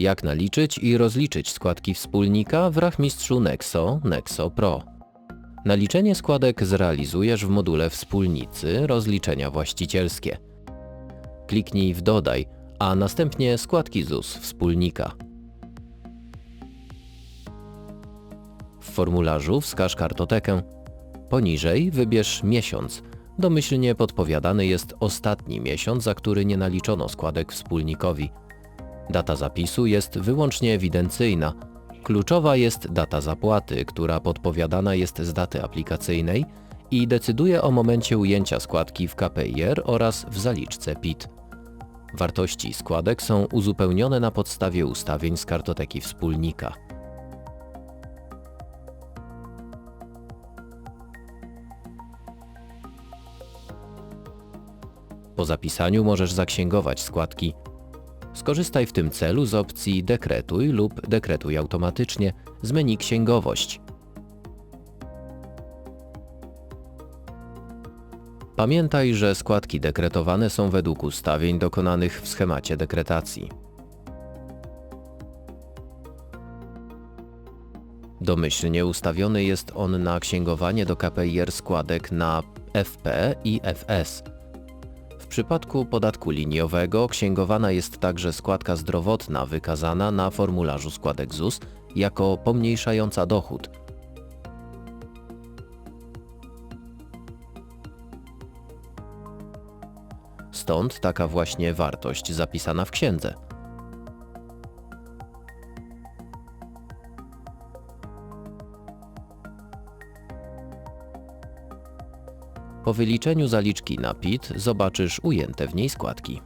Jak naliczyć i rozliczyć składki wspólnika w rachmistrzu Nexo Nexo Pro. Naliczenie składek zrealizujesz w module Wspólnicy rozliczenia właścicielskie. Kliknij w Dodaj, a następnie składki ZUS wspólnika. W formularzu wskaż kartotekę. Poniżej wybierz miesiąc. Domyślnie podpowiadany jest ostatni miesiąc, za który nie naliczono składek wspólnikowi. Data zapisu jest wyłącznie ewidencyjna. Kluczowa jest data zapłaty, która podpowiadana jest z daty aplikacyjnej i decyduje o momencie ujęcia składki w KPIR oraz w zaliczce PIT. Wartości składek są uzupełnione na podstawie ustawień z kartoteki wspólnika. Po zapisaniu możesz zaksięgować składki. Skorzystaj w tym celu z opcji Dekretuj lub Dekretuj automatycznie z menu Księgowość. Pamiętaj, że składki dekretowane są według ustawień dokonanych w schemacie dekretacji. Domyślnie ustawiony jest on na księgowanie do KPIR składek na FP i FS. Przypadku podatku liniowego księgowana jest także składka zdrowotna wykazana na formularzu składek ZUS jako pomniejszająca dochód. Stąd taka właśnie wartość zapisana w księdze. Po wyliczeniu zaliczki na PIT zobaczysz ujęte w niej składki.